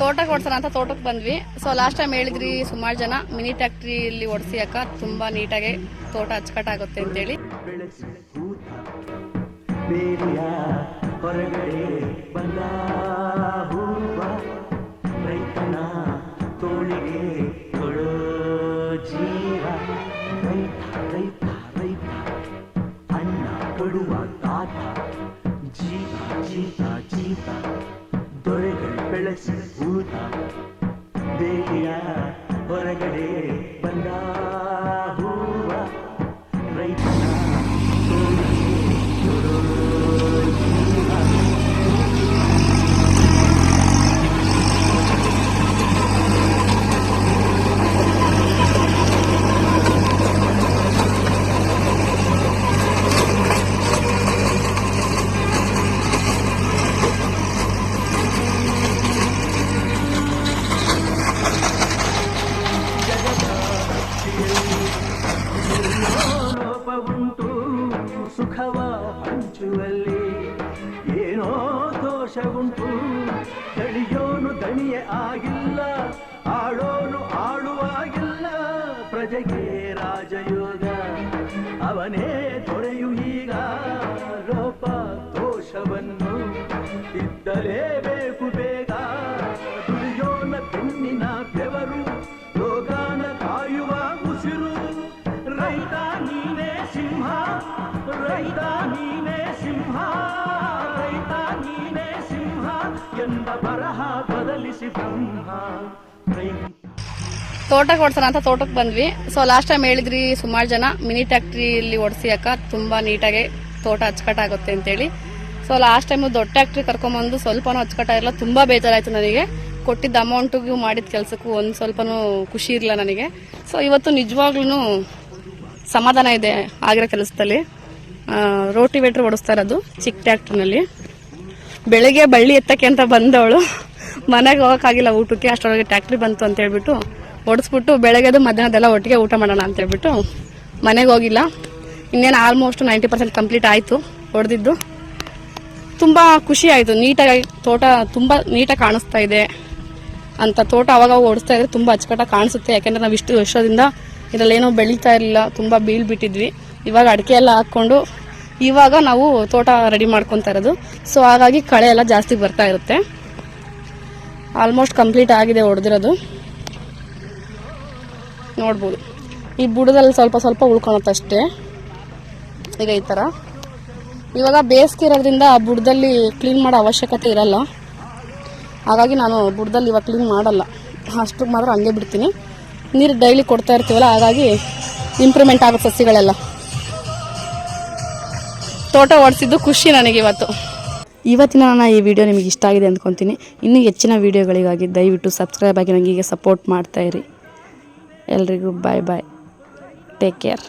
ತೋಟಕ್ಕೆ ಓಡಿಸೋಣ ಅಂತ ತೋಟಕ್ಕೆ ಬಂದ್ವಿ. ಸೊ ಲಾಸ್ಟ್ ಟೈಮ್ ಹೇಳಿದ್ರಿ ಸುಮಾರು ಜನ. ಮಿನಿ ಟ್ಯಾಕ್ಟ್ರಿಯಲ್ಲಿ ಓಡಿಸಿ ಅಕ್ಕ, ತುಂಬ ನೀಟಾಗಿ ತೋಟ ಅಚ್ಚುಕಟ್ಟಾಗುತ್ತೆ ಅಂತೇಳಿ. ಜೀವ ಕೊಡುವ ತಾತ ಜೀತ ಜೀತ ಜೀತ ಬೆಳೆಸಿ ಹೂತ ಬೇಲಿಯ ಹೊರಗಡೆ ಬಂದ ದೋಷವುಂಟು ದಣಿಯೋನು ದಣಿಯ ಆಗಿಲ್ಲ, ಆಳೋನು ಆಳುವಾಗಿಲ್ಲ. ಪ್ರಜೆಗೆ ರಾಜಯೋಗ, ಅವನೇ ದೊರೆಯು ಈಗ ಲೋಪ ದೋಷವನ್ನು. ಇದ್ದಲೇಬೇಕು ಬೇಗ ಎಂದ ಬರಹ ಬದಲಿಸಿ ತೋಟಕ್ಕೆ ಓಡಿಸೋಣ ಅಂತ ತೋಟಕ್ಕೆ ಬಂದ್ವಿ. ಸೊ ಲಾಸ್ಟ್ ಟೈಮ್ ಹೇಳಿದ್ರಿ ಸುಮಾರು ಜನ. ಮಿನಿ ಟ್ಯಾಕ್ಟ್ರಿಯಲ್ಲಿ ಓಡಿಸಿ ಅಕ್ಕ, ತುಂಬ ನೀಟಾಗಿ ತೋಟ ಅಚ್ಚುಕಟ್ಟಾಗುತ್ತೆ ಅಂತೇಳಿ. ಸೊ ಲಾಸ್ಟ್ ಟೈಮು ದೊಡ್ಡ ಟ್ಯಾಕ್ಟ್ರಿ ಕರ್ಕೊಂಬಂದು ಸ್ವಲ್ಪನೂ ಇರಲ್ಲ, ತುಂಬ ಬೇಜಾರಾಯಿತು ನನಗೆ. ಕೊಟ್ಟಿದ್ದ ಅಮೌಂಟಿಗೂ ಮಾಡಿದ ಕೆಲಸಕ್ಕೂ ಒಂದು ಸ್ವಲ್ಪನೂ ಖುಷಿ ಇರಲಿಲ್ಲ ನನಗೆ. ಸೊ ಇವತ್ತು ನಿಜವಾಗ್ಲೂ ಸಮಾಧಾನ ಇದೆ ಆಗಿರೋ ಕೆಲಸದಲ್ಲಿ. ರೋಟಿವೇಟ್ರ್ ಓಡಿಸ್ತಾ ಇರೋದು ಚಿಕ್ಕ ಟ್ಯಾಕ್ಟ್ರಿನಲ್ಲಿ ಬೆಳಗ್ಗೆ ಬಳ್ಳಿ ಎತ್ತಕ್ಕೆ ಅಂತ ಬಂದವಳು, ಮನೆಗೆ ಹೋಗೋಕ್ಕಾಗಿಲ್ಲ ಊಟಕ್ಕೆ, ಅಷ್ಟರೊಳಗೆ ಟ್ಯಾಕ್ಟ್ರಿ ಬಂತು ಅಂತ ಹೇಳ್ಬಿಟ್ಟು ಓಡಿಸ್ಬಿಟ್ಟು ಬೆಳಗ್ಗೆದು ಮಧ್ಯಾಹ್ನದೆಲ್ಲ ಒಟ್ಟಿಗೆ ಊಟ ಮಾಡೋಣ ಅಂತ ಹೇಳ್ಬಿಟ್ಟು ಮನೆಗೆ ಹೋಗಿಲ್ಲ. ಇನ್ನೇನು ಆಲ್ಮೋಸ್ಟ್ ನೈಂಟಿ ಪರ್ಸೆಂಟ್ ಕಂಪ್ಲೀಟ್ ಆಯಿತು ಹೊಡೆದಿದ್ದು ತುಂಬ ಖುಷಿ ಆಯಿತು. ನೀಟಾಗಿ ತೋಟ ತುಂಬ ನೀಟಾಗಿ ಕಾಣಿಸ್ತಾ ಇದೆ ಅಂತ ತೋಟ ಅವಾಗ ಓಡಿಸ್ತಾ ಇದ್ರೆ ತುಂಬ ಅಚ್ಚುಕಟ್ಟಾಗಿ ಕಾಣಿಸುತ್ತೆ. ಯಾಕೆಂದರೆ ನಾವು ಇಷ್ಟು ವರ್ಷದಿಂದ ಇದರಲ್ಲೇನೋ ಬೆಳೀತಾ ಇರಲಿಲ್ಲ. ತುಂಬ ಬೀಳ್ಬಿಟ್ಟಿದ್ವಿ. ಇವಾಗ ಅಡಿಕೆ ಎಲ್ಲ ಹಾಕ್ಕೊಂಡು ಇವಾಗ ನಾವು ತೋಟ ರೆಡಿ ಮಾಡ್ಕೊತಾ ಇರೋದು. ಸೊ ಹಾಗಾಗಿ ಕಳೆ ಎಲ್ಲ ಜಾಸ್ತಿ ಬರ್ತಾ ಇರುತ್ತೆ. ಆಲ್ಮೋಸ್ಟ್ ಕಂಪ್ಲೀಟ್ ಆಗಿದೆ ಹೊಡೆದಿರೋದು ನೋಡ್ಬೋದು. ಈ ಬುಡದಲ್ಲಿ ಸ್ವಲ್ಪ ಸ್ವಲ್ಪ ಉಳ್ಕೊಳತ್ತಷ್ಟೇ ಈಗ ಈ ಥರ ಇವಾಗ ಬೇಸಿಗೆ ಇರೋದ್ರಿಂದ ಆ ಬುಡದಲ್ಲಿ ಕ್ಲೀನ್ ಮಾಡೋ ಅವಶ್ಯಕತೆ ಇರಲ್ಲ. ಹಾಗಾಗಿ ನಾನು ಬುಡದಲ್ಲಿ ಇವಾಗ ಕ್ಲೀನ್ ಮಾಡಲ್ಲ. ಅಷ್ಟು ಮಾತ್ರ ಹಂಗೆ ಬಿಡ್ತೀನಿ. ನೀರು ಡೈಲಿ ಕೊಡ್ತಾ ಇರ್ತೀವಲ್ಲ, ಹಾಗಾಗಿ ಇಂಪ್ರೂವ್ಮೆಂಟ್ ಆಗುತ್ತೆ ಸಸಿಗಳೆಲ್ಲ. ತೋಟ ಓಡಿಸಿದ್ದು ಖುಷಿ ನನಗೆ ಇವತ್ತು. ಇವತ್ತಿನ ನಾನು ಈ ವಿಡಿಯೋ ನಿಮಗೆ ಇಷ್ಟ ಆಗಿದೆ ಅಂದ್ಕೊತೀನಿ. ಇನ್ನೂ ಹೆಚ್ಚಿನ ವಿಡಿಯೋಗಳಿಗಾಗಿ ದಯವಿಟ್ಟು ಸಬ್ಸ್ಕ್ರೈಬ್ ಆಗಿ ನನಗೆ ಸಪೋರ್ಟ್ ಮಾಡ್ತಾಯಿರಿ ಎಲ್ರಿಗೂ ಬಾಯ್ ಬಾಯ್ ಟೇಕ್ ಕೇರ್